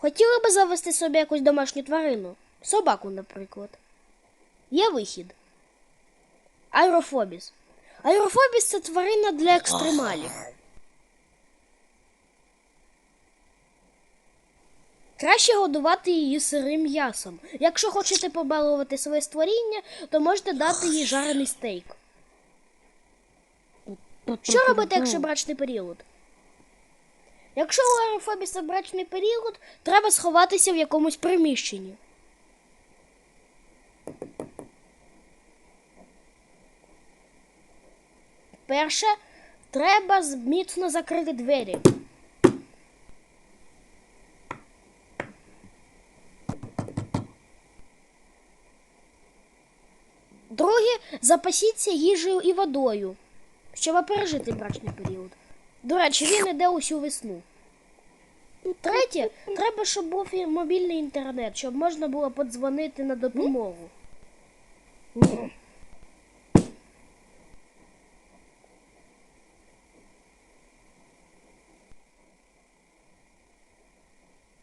Хотіли би завести собі якусь домашню тварину? Собаку, наприклад. Є вихід. Аерофобіс. Аерофобіс це тварина для екстремалів. Краще годувати її сирим м'ясом. Якщо хочете побалувати своє створіння, то можете дати їй жарений стейк. Що робити, якщо брачний період? Якщо у аерофобіса брачний період, треба сховатися в якомусь приміщенні. Перше, треба міцно закрити двері. Друге, запасіться їжею і водою, щоб пережити брачний період. До речі, він іде усю весну. Третє, треба, щоб був мобільний інтернет, щоб можна було подзвонити на допомогу.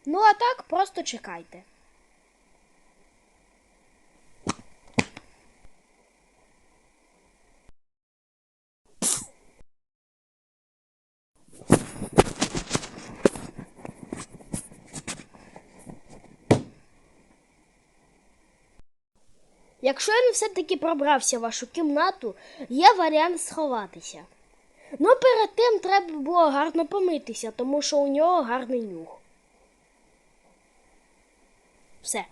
Ну, а так просто чекайте. Якщо він все-таки пробрався в вашу кімнату, є варіант сховатися. Ну, перед тим треба було гарно помитися, тому що у нього гарний нюх. Все.